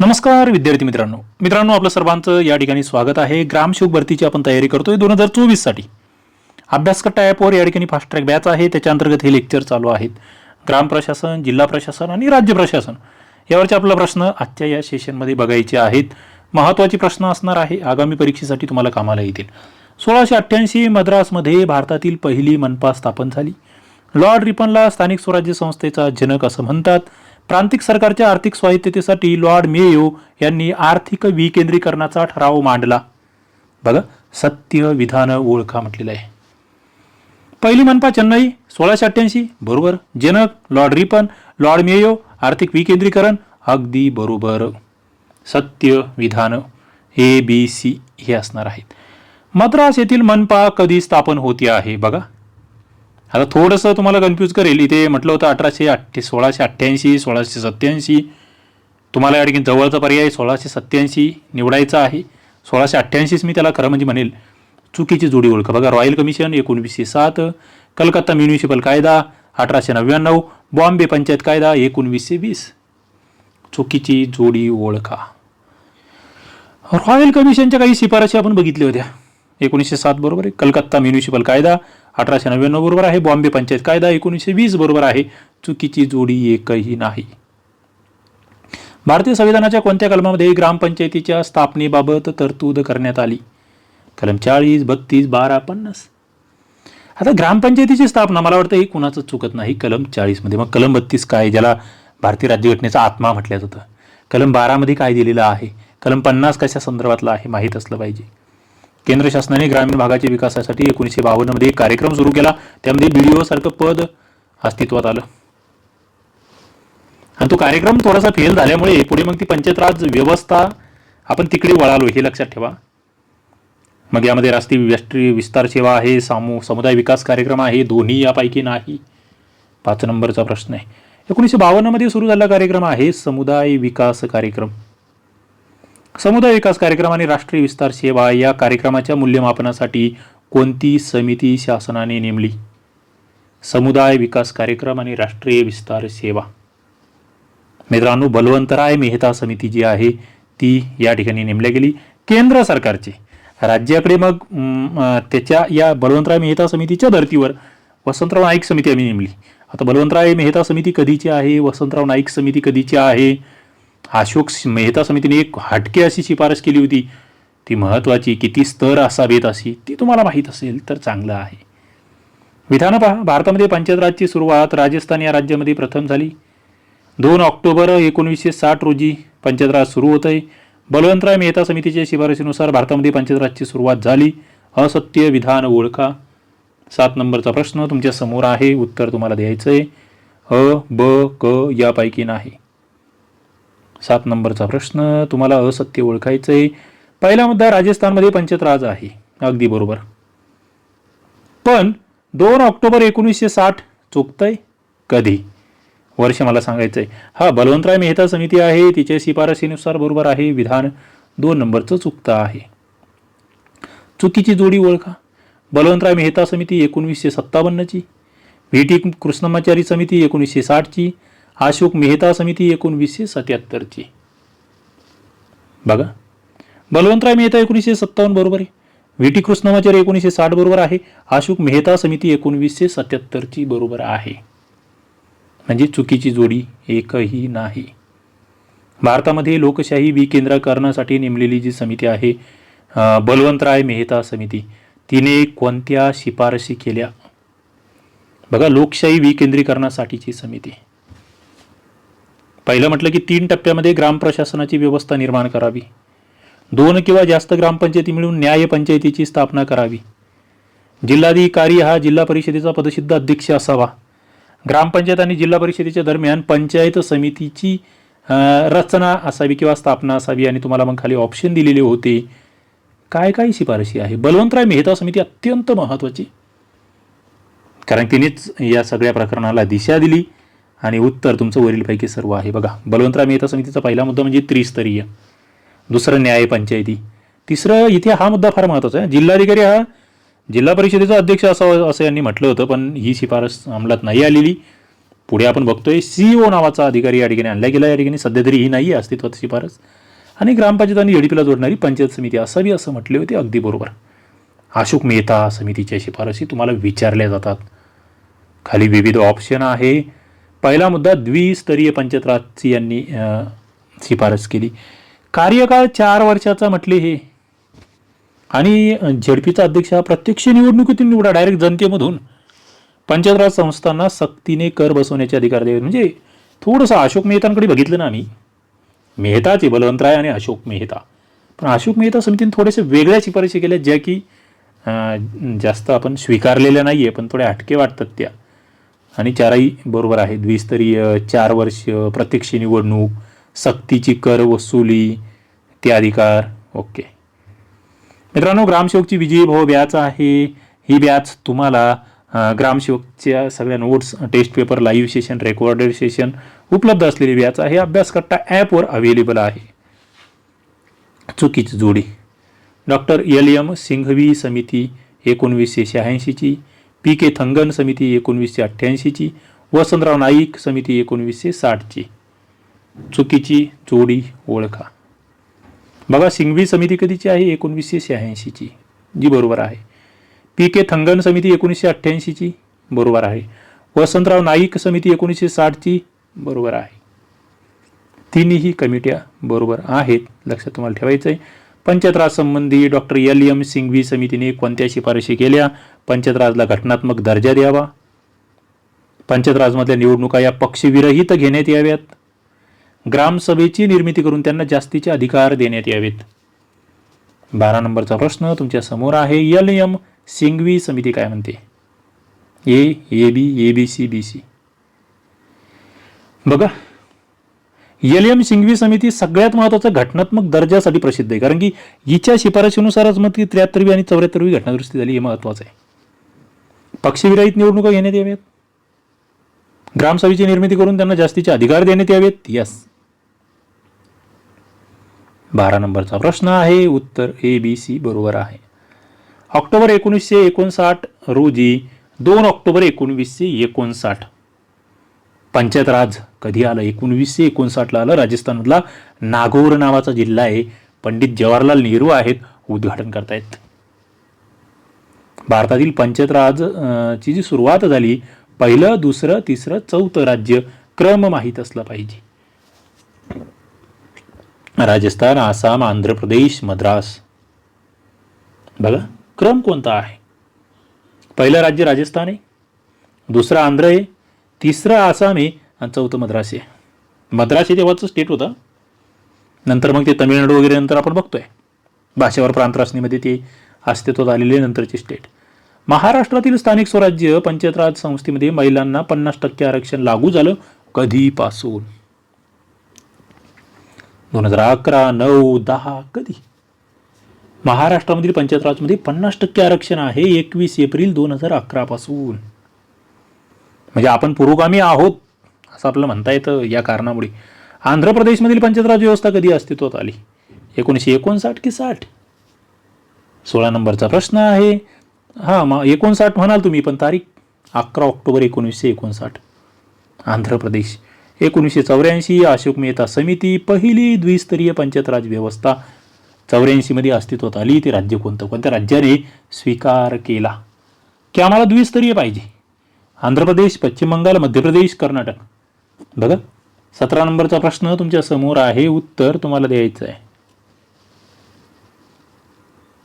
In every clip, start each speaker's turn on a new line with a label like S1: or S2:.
S1: नमस्कार विद्यार्थी मित्रांनो. मित्रांनो आपलं सर्वांचं या ठिकाणी स्वागत आहे. ग्रामशोक भरतीची आपण तयारी करतोय दोन हजार चोवीससाठी अभ्यासकट्टा ॲपवर या ठिकाणी फास्ट ट्रॅक बॅच आहे. त्याच्या अंतर्गत हे लेक्चर चालू आहेत. ग्राम प्रशासन जिल्हा प्रशासन आणि राज्य प्रशासन. यावरचे आपला प्रश्न आजच्या या सेशनमध्ये बघायचे आहेत. महत्त्वाचे प्रश्न असणार आहे. आगामी परीक्षेसाठी तुम्हाला कामाला येतील. सोळाशे अठ्ठ्याऐंशी मद्रासमध्ये भारतातील पहिली मनपा स्थापन झाली. लॉर्ड रिपनला स्थानिक स्वराज्य संस्थेचा जनक असं म्हणतात. प्रांतिक सरकारच्या आर्थिक स्वायत्ततेसाठी लॉर्ड मेयो यांनी आर्थिक विकेंद्रीकरणाचा ठराव मांडला. बघा सत्य विधान ओळखा म्हटलेलं आहे. पहिली मनपा चेन्नई सोळाशे अठ्ठ्याऐंशी बरोबर. जनक लॉर्ड रिपन लॉर्ड मेयो आर्थिक विकेंद्रीकरण अगदी बरोबर. सत्य विधान ए बी सी हे असणार आहेत. मद्रास येथील मनपा कधी स्थापन होती आहे? बघा आता थोडंसं तुम्हाला कन्फ्यूज करेल. इथे म्हटलं होतं अठराशे अठ्ठे सोळाशे अठ्ठ्याऐंशी सोळाशे सत्त्याऐंशी. तुम्हाला या ठिकाणी जवळचा पर्याय सोळाशे सत्त्याऐंशी निवडायचा आहे. सोळाशे अठ्ठ्याऐंशीच मी त्याला खरं म्हणजे म्हणेल चुकीची जोडी ओळख. बघा रॉयल कमिशन एकोणवीसशे सात कलकत्ता म्युनिसिपल कायदा अठराशे नव्याण्णव बॉम्बे पंचायत कायदा एकोणवीसशे वीस. चुकीची जोडी ओळखा. रॉयल कमिशनच्या काही शिफारशी आपण बघितल्या होत्या. एकोणीसशे सात बरोबर आहे. कलकत्ता म्युनिसिपल कायदा अठराशे नव्याण्णव बरोबर आहे. बॉम्बे पंचायत कायदा एकोणीसशे वीस बरोबर आहे. चुकीची जोडी एकही नाही. भारतीय संविधानाच्या कोणत्या कलमामध्ये ग्रामपंचायतीच्या स्थापनेबाबत तरतूद करण्यात आली? कलम चाळीस बत्तीस बारा पन्नास. आता ग्रामपंचायतीची स्थापना मला वाटतं ही कुणाचं चुकत नाही. कलम चाळीसमध्ये. मग कलम बत्तीस काय? ज्याला भारतीय राज्यघटनेचा आत्मा म्हटलं जातं कलम बारामध्ये काय दिलेलं आहे? कलम पन्नास कशा संदर्भातलं आहे? माहीत असलं पाहिजे. केंद्र शासनाने ग्रामीण भागाच्या विकासासाठी एकोणीसशे बावन्नमध्ये एक कार्यक्रम सुरू केला. त्यामध्ये बीडीओ सारखं पद अस्तित्वात आलं. आणि तो कार्यक्रम थोडासा फेल झाल्यामुळे पुढे मग ती पंचायत राज व्यवस्था आपण तिकडे वळालो हे लक्षात ठेवा. मग यामध्ये राष्ट्रीय राष्ट्रीय विस्तार सेवा आहे सामू समुदाय विकास कार्यक्रम आहे दोन्ही यापैकी नाही. पाच नंबरचा प्रश्न आहे. एकोणीसशे बावन्नमध्ये सुरू झालेला कार्यक्रम आहे समुदाय विकास कार्यक्रम. समुदाय विकास कार्यक्रम आणि राष्ट्रीय विस्तार सेवा या कार्यक्रमाच्या मूल्यमापनासाठी कोणती समिती शासनाने नेमली? समुदाय विकास कार्यक्रम आणि राष्ट्रीय विस्तार सेवा. मित्रांनो बलवंतराय मेहता समिती जी आहे ती या ठिकाणी नेमल्या गेली. केंद्र सरकारचे. राज्याकडे मग त्याच्या या बलवंतराय मेहता समितीच्या धर्तीवर वसंतराव नाईक समिती आम्ही नेमली. आता बलवंतराय मेहता समिती कधीची आहे? वसंतराव नाईक समिती कधीची आहे? अशोक मेहता समितीने एक हटके अशी शिफारस केली होती. ती महत्त्वाची किती स्तर असावेत अशी ती तुम्हाला माहीत असेल तर चांगलं आहे. विधान पहा भारतामध्ये पंचायत राजची सुरुवात राजस्थान या राज्यामध्ये प्रथम झाली. दोन ऑक्टोबर एकोणीसशे साठ रोजी पंचायत राज सुरू होत आहे बलवंतराय मेहता समितीच्या शिफारशीनुसार भारतामध्ये पंचायत राजची सुरुवात झाली. असत्य विधान ओळखा. सात नंबरचा प्रश्न तुमच्यासमोर आहे उत्तर तुम्हाला द्यायचं आहे अ ब क यापैकी नाही. सात नंबरचा प्रश्न तुम्हाला असत्य ओळखायचं आहे पहिला मुद्दा राजस्थानमध्ये पंचतराज आहे. अगदी बरोबर. पण दोन ऑक्टोबर एकोणीसशे साठ चुकतंय? कधी? वर्ष मला सांगायचं आहे हा बलवंतराय मेहता समिती आहे तिच्या शिफारशीनुसार बरोबर आहे विधान दोन नंबरचं चुकतं आहे. चुकीची जोडी ओळखा. बलवंतराय मेहता समिती एकोणीसशे सत्तावन्नची. व्ही टी कृष्णमाचारी समिती एकोणीसशे साठची. अशोक मेहता समिती एकोणवीसशे सत्याहत्तरची बघा. बलवंतराय मेहता एकोणीसशे सत्तावन्न बरोबर आहे. व्ही टी कृष्णमाचार्य एकोणीसशे साठ बरोबर आहे. अशोक मेहता समिती एकोणवीसशे सत्याहत्तरची बरोबर आहे. म्हणजे चुकीची जोडी एकही नाही. भारतामध्ये लोकशाही विकेंद्रीकरणासाठी नेमलेली जी समिती आहे बलवंतराय मेहता समिती तिने कोणत्या शिफारशी केल्या? बघा लोकशाही विकेंद्रीकरणासाठीची समिती. पहिलं म्हटलं की तीन टप्प्यामध्ये ग्रामप्रशासनाची व्यवस्था निर्माण करावी. दोन किंवा जास्त ग्रामपंचायती मिळून न्याय पंचायतीची स्थापना करावी. जिल्हाधिकारी हा जिल्हा परिषदेचा पदसिद्ध अध्यक्ष असावा. ग्रामपंचायत आणि जिल्हा परिषदेच्या दरम्यान पंचायत समितीची रचना असावी किंवा स्थापना असावी आणि तुम्हाला मग खाली ऑप्शन दिलेले होते. काय काय शिफारशी आहे? बलवंतराय मेहता समिती अत्यंत महत्त्वाची. कारण तिनेच या सगळ्या प्रकरणाला दिशा दिली. आणि उत्तर तुमचं वरीलपैकी सर्व आहे. बघा बलवंतराव मेहता समितीचा पहिला मुद्दा म्हणजे त्रिस्तरीय दुसरं न्याय पंचायती. तिसरं इथे हा मुद्दा फार महत्त्वाचा आहे. जिल्हाधिकारी हा जिल्हा परिषदेचा अध्यक्ष असावा असं यांनी म्हटलं होतं पण ही शिफारस अंमलात नाही आलेली. पुढे आपण बघतोय ओ नावाचा अधिकारी या ठिकाणी आणला गेला या ठिकाणी सध्या तरी ही नाही आहे अस्तित्वात शिफारस. आणि ग्रामपंचायत आणि एडीपीला जोडणारी पंचायत समिती असावी असं म्हटले होते अगदी बरोबर. अशोक मेहता समितीच्या शिफारसी तुम्हाला विचारल्या जातात. खाली विविध ऑप्शन आहे. पहिला मुद्दा द्विस्तरीय पंचत्राची यांनी शिफारस केली. कार्यकाळ चार वर्षाचा म्हटले हे. आणि झेडपीचा अध्यक्ष हा प्रत्यक्ष निवडणुकीतून निवडा डायरेक्ट जनतेमधून. पंचायत राज संस्थांना सक्तीने कर बसवण्याचे अधिकार द्यावे म्हणजे थोडंसं अशोक मेहतांकडे बघितलं ना आम्ही. मेहताचे बलवंतराय आणि अशोक मेहता. पण अशोक मेहता समितीने थोडेसे वेगळ्या शिफारशी केल्या ज्या की जास्त आपण स्वीकारलेल्या नाही आहे पण थोड्या हटके वाटतात त्या. आणि चारही बरोबर आहे द्विस्तरीय चार वर्ष प्रत्यक्ष निवडणूक सक्तीची कर वसुली ते अधिकार ओके. मित्रांनो ग्रामसेवकची विजयी भाव ब्याच आहे. ही ब्याच तुम्हाला ग्रामसेवकच्या सगळ्या notes test paper live session recorded session उपलब्ध असलेली व्याचा आहे. अभ्यासकर्ता ॲपवर अवेलेबल आहे. चुकीची जोडी. डॉक्टर एल एम सिंघवी समिती एकोणवीसशे शहाऐंशीची पी के थंगन समिती एकोणवीसशे अठ्ठ्याऐंशीची वसंतराव नाईक समिती एकोणवीसशे साठची. चुकीची जोडी ओळखा. बघा सिंघवी समिती कधीची आहे? एकोणवीसशे शहाऐंशीची. जी बरोबर आहे. पी के थंगन समिती एकोणीसशे अठ्ठ्याऐंशीची बरोबर आहे. वसंतराव नाईक समिती एकोणीसशे साठची बरोबर आहे. तिन्ही कमिट्या बरोबर आहेत. लक्षात तुम्हाला ठेवायचं आहे पंचायत संबंधी डॉक्टर एल एम सिंघवी समितीने कोणत्या शिफारशी केल्या पंचत्राजला घटनात्मक दर्जा द्यावा. पंचत्राजमधल्या निवडणुका या पक्षविरहित घेण्यात याव्यात. ग्रामसभेची निर्मिती करून त्यांना जास्तीचे अधिकार देण्यात यावेत. बारा नंबरचा प्रश्न तुमच्यासमोर आहे. एल एम सिंघवी समिती काय म्हणते? A A B A B C B C. बघा एल एम सिंघवी समिती सगळ्यात महत्त्वाचा घटनात्मक दर्जासाठी प्रसिद्ध आहे. कारण की हिच्या शिफारशीनुसारच मग ती त्र्याहत्तरवी आणि चौऱ्याहत्तरवी घटनादुरुस्ती झाली हे महत्वाचं आहे. पक्षविरहित निवडणुका घेण्यात याव्यात. ग्रामसभेची निर्मिती करून त्यांना जास्तीचे अधिकार देण्यात यावेत. यस बारा नंबरचा प्रश्न आहे. उत्तर ए बी सी बरोबर आहे. ऑक्टोबर एकोणीसशे एकोणसाठ रोजी दोन ऑक्टोबर एकोणवीसशे एकोणसाठ पंचायत राज कधी आलं? एकोणवीसशे एकोणसाठला आलं. राजस्थानमधला नागौर नावाचा जिल्हा आहे. पंडित जवाहरलाल नेहरू आहेत. उद्घाटन करतायत. भारतातील पंचायत राज ची जी सुरुवात झाली पहिलं दुसरं तिसरं चौथं राज्य क्रम माहीत असला पाहिजे. राजस्थान आसाम आंध्र प्रदेश मद्रास. बघा क्रम कोणता आहे? पहिलं राज्य राजस्थान आहे. दुसरं आंध्र आहे. तिसरं आसाम आहे आणि चौथं मद्रासी. मद्रासी तेव्हाचं स्टेट होतं. नंतर मग ते तमिळनाडू वगैरे नंतर आपण बघतोय. भाषेवर प्रांतरासनीमध्ये ते अस्तित्वात आलेले नंतरची स्टेट महाराष्ट्रातील स्थानिक स्वराज्य पंचायत राज संस्थेमध्ये महिलांना पन्नास टक्के आरक्षण लागू झालं कधीपासून? दोन हजार अकरा नऊ दहा कधी? महाराष्ट्रामधील पंचायत राजमध्ये पन्नास टक्के आरक्षण आहे एकवीस एप्रिल दोन हजार अकरापासून म्हणजे आपण पुरोगामी आहोत असं आपल्याला म्हणता येतं या कारणामुळे. आंध्र प्रदेशमधील पंचायत व्यवस्था कधी अस्तित्वात आली? एकोणीसशे एकोणसाठ की साठ? सोळा नंबरचा प्रश्न आहे. हां मग एकोणसाठ म्हणाल तुम्ही पण तारीख अकरा ऑक्टोबर एकोणीसशे एकोणसाठ. आंध्र प्रदेश एकोणीसशे चौऱ्याऐंशी अशोक मेहता समिती पहिली द्विस्तरीय पंचायत व्यवस्था. चौऱ्याऐंशीमध्ये अस्तित्वात आली ते राज्य कोणतं? कोणत्या राज्याने? स्वीकार केला. की आम्हाला द्विस्तरीय पाहिजे? आंध्र प्रदेश पश्चिम बंगाल मध्य प्रदेश कर्नाटक. बघा सतरा नंबरचा प्रश्न तुमच्यासमोर आहे उत्तर तुम्हाला द्यायचं आहे.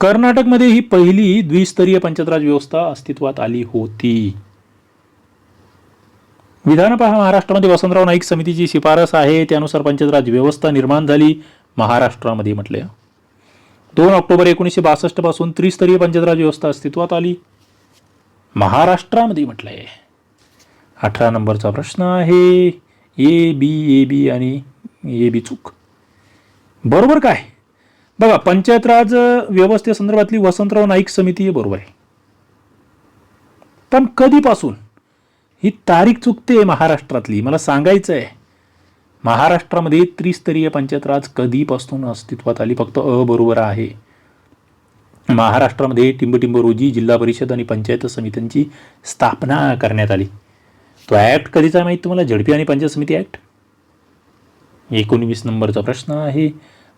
S1: कर्नाटकमध्ये ही पहिली द्विस्तरीय पंचायतराज व्यवस्था अस्तित्वात आली होती. विधान पहा महाराष्ट्रामध्ये वसंतराव नाईक समितीची शिफारस आहे त्यानुसार पंचायतराज व्यवस्था निर्माण झाली महाराष्ट्रामध्ये म्हटले. दोन ऑक्टोबर एकोणीसशे बासष्टपासून त्रिस्तरीय पंचायतराज व्यवस्था अस्तित्वात आली. महाराष्ट्रामध्ये म्हटलंय. अठरा नंबरचा प्रश्न आहे. ए बी ए बी आणि ए बी चूक. बरोबर काय? बघा पंचायत राज व्यवस्थेसंदर्भातली वसंतराव नाईक समिती बरोबर आहे. पण कधीपासून? ही तारीख चुकते महाराष्ट्रातली. मला सांगायचं आहे महाराष्ट्रामध्ये त्रिस्तरीय पंचायत राज कधीपासून अस्तित्वात आली? फक्त अ बरोबर आहे. महाराष्ट्रामध्ये टिंबटिंब रोजी जिल्हा परिषद आणि पंचायत समित्यांची स्थापना करण्यात आली. तो ॲक्ट कधीचा माहीत तुम्हाला? झडपी आणि पंचायत समिती ॲक्ट एकोणवीस नंबरचा प्रश्न आहे.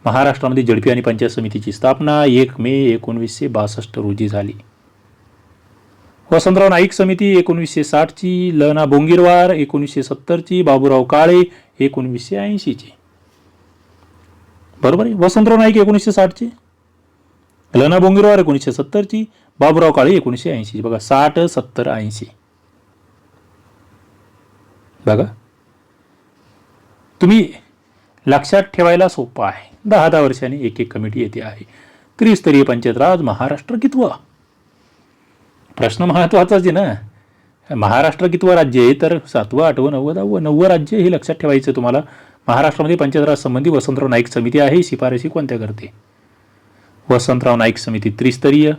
S1: महाराष्ट्रामध्ये झडपी आणि पंचायत समितीची स्थापना एक मे एकोणवीसशे बासष्ट रोजी झाली. वसंतराव नाईक समिती एकोणवीसशे साठची लना बोंगीरवार एकोणीसशे सत्तरची बाबूराव काळे एकोणवीसशे ऐंशीची. बरोबर आहे? वसंतराव नाईक एकोणीसशे साठची लना बोंगीरवार एकोणीसशे सत्तरची बाबूराव काळे एकोणीसशे ऐंशी बघा साठ सत्तर ऐंशी. बघा. तुम्ही लक्षात ठेवायला सोपं आहे. दहा दहा वर्षांनी एक एक कमिटी येते आहे. त्रिस्तरीय पंचायत राज महाराष्ट्र कितवा प्रश्न महत्वाचाच आहे ना. महाराष्ट्र कितवं राज्य आहे तर सातवं आठवं नववं दहावं नववं राज्य हे लक्षात ठेवायचं तुम्हाला. महाराष्ट्रामध्ये पंचायत राज संबंधी वसंतराव नाईक समिती आहे. शिफारशी कोणत्या करते? वसंतराव नाईक समिती त्रिस्तरीय.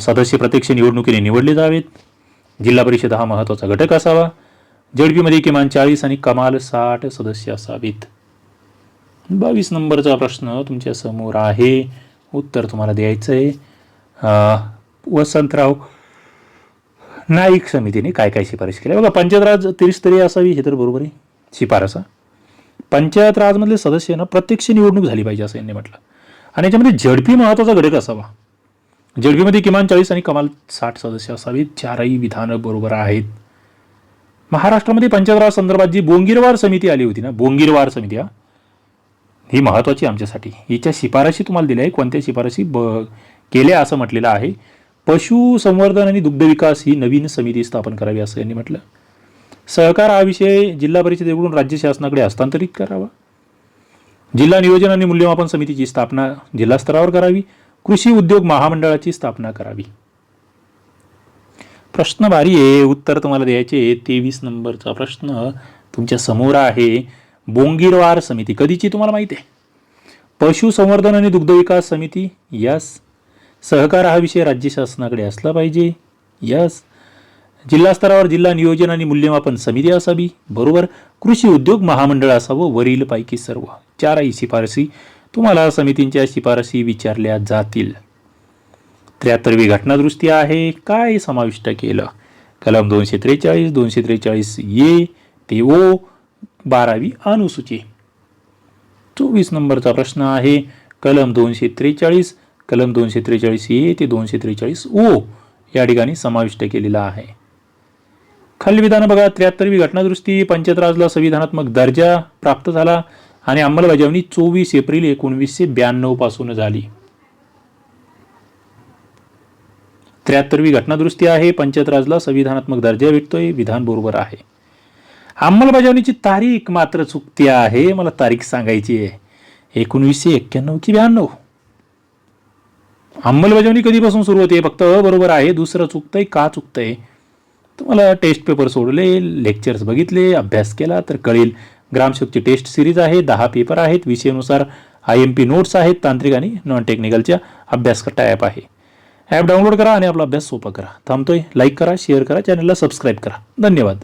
S1: सदस्य प्रत्यक्ष निवडणुकीने निवडले जावेत. जिल्हा परिषद हा महत्त्वाचा घटक असावा. जडपीमध्ये किमान चाळीस आणि कमाल साठ सदस्य असावेत. बावीस नंबरचा प्रश्न तुमच्यासमोर आहे. उत्तर तुम्हाला द्यायचं आहे वसंतराव नाईक समितीने काय काय शिफारस केल्या? बघा पंचायत राज त्रिस्तरीय असावी हे तर बरोबर आहे. शिफारसा पंचायत राजमधले सदस्य ना प्रत्यक्ष निवडणूक झाली पाहिजे असं यांनी म्हटलं. आणि याच्यामध्ये झडपी महत्त्वाचा घटक असावा. झडपीमध्ये किमान चाळीस आणि कमाल साठ सदस्य असावीत. चारही विधानं बरोबर आहेत. महाराष्ट्रामध्ये पंचायतराज संदर्भात जी बोंगीरवार समिती आली होती ना बोंगीरवार समिती हा? ही महत्त्वाची आमच्यासाठी. हिच्या शिफारशी तुम्हाला दिल्या आहे कोणत्या शिफारशी? ब केल्या असं म्हटलेलं आहे. पशुसंवर्धन आणि दुग्धविकास ही नवीन समिती स्थापन करावी असं यांनी म्हटलं. सहकार हा विषय जिल्हा परिषदेकडून राज्य शासनाकडे हस्तांतरित करावा. जिल्हा नियोजन आणि मूल्यमापन समितीची स्थापना जिल्हा स्तरावर करावी. कृषी उद्योग महामंडळाची स्थापना करावी. प्रश्न भारी आहे. उत्तर तुम्हाला द्यायचे तेवीस नंबरचा प्रश्न तुमच्यासमोर आहे. बोंगीरवार समिती. कधीची तुम्हाला माहिती आहे? पशुसंवर्धन आणि दुग्धविकास समिती. यस. सहकार हा विषय राज्य शासनाकडे असला पाहिजे. यस. जिल्हा स्तरावर जिल्हा नियोजन आणि मूल्यमापन समिती असावी. बरोबर. कृषी उद्योग महामंडळ असावं. वरील पैकी सर्व. चारही शिफारसी तुम्हाला समितींच्या शिफारसी विचारल्या जातील. त्र्याहत्तरवी घटनादृष्टी आहे. काय समाविष्ट केलं? कलम दोनशे त्रेचाळीस दोनशे त्रेचाळीस ये ते ओ बारावी अनुसूची. चोवीस नंबरचा प्रश्न आहे. कलम दोनशे त्रेचाळीस कलम दोनशे त्रेचाळीस ए ते दोनशे त्रेचाळीस ओ या ठिकाणी समाविष्ट केलेला आहे. खाली विधानं बघा त्र्याहत्तरवी घटनादृष्टी पंचायत राजला संविधानात्मक दर्जा प्राप्त झाला आणि अंमलबजावणी चोवीस एप्रिल एकोणवीसशे ब्याण्णवपासून झाली. त्र्याहत्तरवी घटनादुरुस्ती आहे. पंचायतराजला संविधानात्मक दर्जा भेटतोय. विधान बरोबर आहे. अंमलबजावणीची तारीख मात्र चुकती आहे. मला तारीख सांगायची आहे. एकोणवीसशे एक्क्याण्णव की ब्याण्णव? अंमलबजावणी कधीपासून सुरू होते? फक्त अ बरोबर आहे. दुसरं चुकतंय का चुकतंय? तुम्हाला टेस्ट पेपर सोडले लेक्चर्स बघितले अभ्यास केला तर कळेल. ग्रामसेवकची टेस्ट सिरीज आहे. दहा पेपर आहेत. विषयानुसार आय एम पी नोट्स आहेत. तांत्रिक आणि नॉन टेक्निकलच्या अभ्यासकर्ता ॲप आहे? ॲप डाउनलोड करा आणि आपला अभ्यास सोपा करा. थांबतोय? लाईक करा शेअर करा चॅनलला सबस्क्राईब करा. धन्यवाद.